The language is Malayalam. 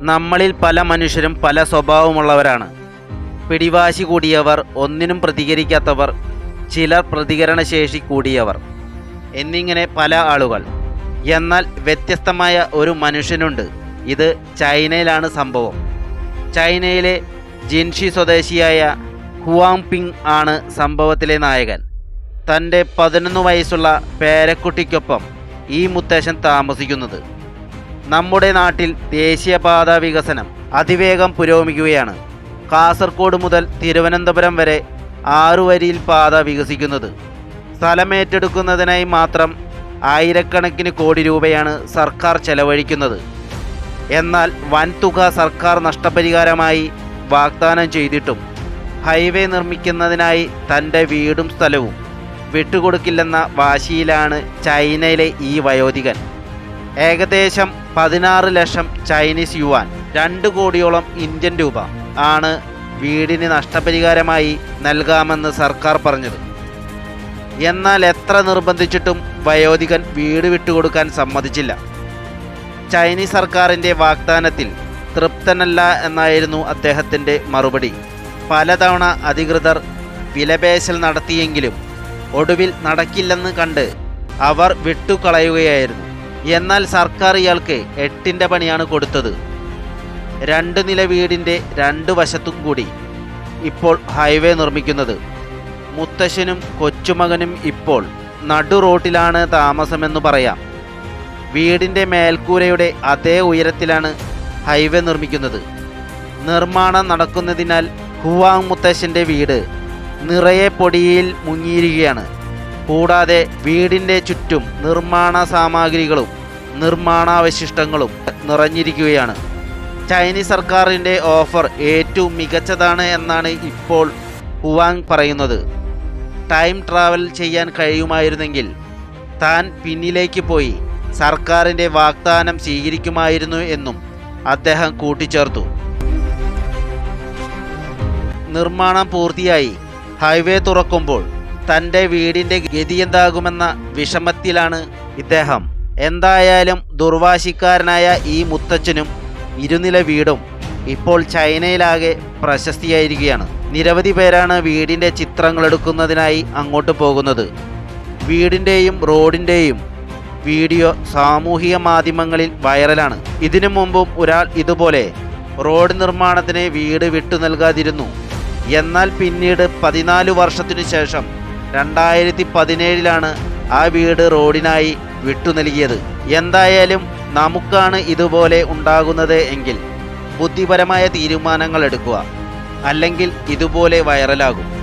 നമ്മളിൽ പല മനുഷ്യരും പല സ്വഭാവമുള്ളവരാണ്. പിടിവാശി കൂടിയവർ ഒന്നിനും പ്രതികരിക്കാത്തവർ ചിലർ പ്രതികരണശേഷി കൂടിയവർ എന്നിങ്ങനെ പല ആളുകൾ. എന്നാൽ വ്യത്യസ്തമായ ഒരു മനുഷ്യനുണ്ട്. ഇത് ചൈനയിലാണ് സംഭവം. ചൈനയിലെ ജിൻഷി സ്വദേശിയായ ഹുവാങ് പിങ് ആണ് സംഭവത്തിലെ നായകൻ. തന്റെ പതിനൊന്ന് വയസ്സുള്ള പേരക്കുട്ടിക്കൊപ്പം ഈ മുത്തശ്ശൻ താമസിക്കുന്നത്. നമ്മുടെ നാട്ടിൽ ദേശീയപാത വികസനം അതിവേഗം പുരോഗമിക്കുകയാണ്. കാസർഗോഡ് മുതൽ തിരുവനന്തപുരം വരെ ആറുവരിയിൽ പാത വികസിക്കുന്നത്. സ്ഥലമേറ്റെടുക്കുന്നതിനായി മാത്രം ആയിരക്കണക്കിന് കോടി രൂപയാണ് സർക്കാർ ചെലവഴിക്കുന്നത്. എന്നാൽ വൻതുക സർക്കാർ നഷ്ടപരിഹാരമായി വാഗ്ദാനം ചെയ്തിട്ടും ഹൈവേ നിർമ്മിക്കുന്നതിനായി തന്റെ വീടും സ്ഥലവും വിട്ടുകൊടുക്കില്ലെന്ന വാശിയിലാണ് ചൈനയിലെ ഈ വയോധികൻ. ഏകദേശം പതിനാറ് ലക്ഷം ചൈനീസ് യുവാൻ രണ്ട് കോടിയോളം ഇന്ത്യൻ രൂപ ആണ് വീടിന് നഷ്ടപരിഹാരമായി നൽകാമെന്ന് സർക്കാർ പറഞ്ഞത്. എന്നാൽ എത്ര നിർബന്ധിച്ചിട്ടും വയോധികൻ വീട് വിട്ടുകൊടുക്കാൻ സമ്മതിച്ചില്ല. ചൈനീസ് സർക്കാരിന്റെ വാഗ്ദാനത്തിൽ തൃപ്തനല്ല എന്നായിരുന്നു അദ്ദേഹത്തിന്റെ മറുപടി. പലതവണ അധികൃതർ വിലപേശൽ നടത്തിയെങ്കിലും ഒടുവിൽ നടക്കില്ലെന്ന് കണ്ട് അവർ വിട്ടുകളയുകയായിരുന്നു. എന്നാൽ സർക്കാർ ഇയാൾക്ക് എട്ടിന്റെ പണിയാണ് കൊടുത്തത്. രണ്ട് നില വീടിന്റെ രണ്ട് വശത്തും കൂടി ഇപ്പോൾ ഹൈവേ നിർമ്മിക്കുന്നത്. മുത്തശ്ശനും കൊച്ചുമകനും ഇപ്പോൾ നടു റോട്ടിലാണ് താമസമെന്ന് പറയാം. വീടിന്റെ മേൽക്കൂരയുടെ അതേ ഉയരത്തിലാണ് ഹൈവേ നിർമ്മിക്കുന്നത്. നിർമ്മാണം നടക്കുന്നതിനാൽ ഹുവാങ് മുത്തശ്ശന്റെ വീട് നിറയെ പൊടിയിൽ മുങ്ങിയിരിക്കുകയാണ്. കൂടാതെ വീടിന്റെ ചുറ്റും നിർമ്മാണ സാമഗ്രികളും നിർമ്മാണാവശിഷ്ടങ്ങളും നിറഞ്ഞിരിക്കുകയാണ്. ചൈനീസ് സർക്കാരിന്റെ ഓഫർ ഏറ്റവും മികച്ചതാണ് എന്നാണ് ഇപ്പോൾ ഹുവാങ് പറയുന്നത്. ടൈം ട്രാവൽ ചെയ്യാൻ കഴിയുമായിരുന്നെങ്കിൽ താൻ പിന്നിലേക്ക് പോയി സർക്കാരിന്റെ വാഗ്ദാനം സ്വീകരിക്കുമായിരുന്നു എന്നും അദ്ദേഹം കൂട്ടിച്ചേർത്തു. നിർമ്മാണം പൂർത്തിയായി ഹൈവേ തുറക്കുമ്പോൾ തന്റെ വീടിന്റെ ഗതിയെന്താകുമെന്ന വിഷമത്തിലാണ് ഇദ്ദേഹം. എന്തായാലും ദുർവാശിക്കാരനായ ഈ മുത്തച്ഛനും ഇരുനില വീടും ഇപ്പോൾ ചൈനയിലാകെ പ്രശസ്തിയായിരിക്കുകയാണ്. നിരവധി പേരാണ് വീടിന്റെ ചിത്രങ്ങൾ എടുക്കുന്നതിനായി അങ്ങോട്ട് പോകുന്നത്. വീടിന്റെയും റോഡിന്റെയും വീഡിയോ സാമൂഹിക മാധ്യമങ്ങളിൽ വൈറലാണ്. ഇതിനു മുമ്പും ഒരാൾ ഇതുപോലെ റോഡ് നിർമ്മാണത്തിന് വീട് വിട്ടു നൽകാതിരുന്നു. എന്നാൽ പിന്നീട് പതിനാല് വർഷത്തിനു ശേഷം രണ്ടായിരത്തി പതിനേഴിലാണ് ആ വീട് റോഡിനായി വിട്ടു നൽകിയത് എന്തായാലും നമുക്കാണ് ഇതുപോലെ ഉണ്ടാകുന്നത് എങ്കിൽ ബുദ്ധിപരമായ തീരുമാനങ്ങൾ എടുക്കുക. അല്ലെങ്കിൽ ഇതുപോലെ വൈറലാകും.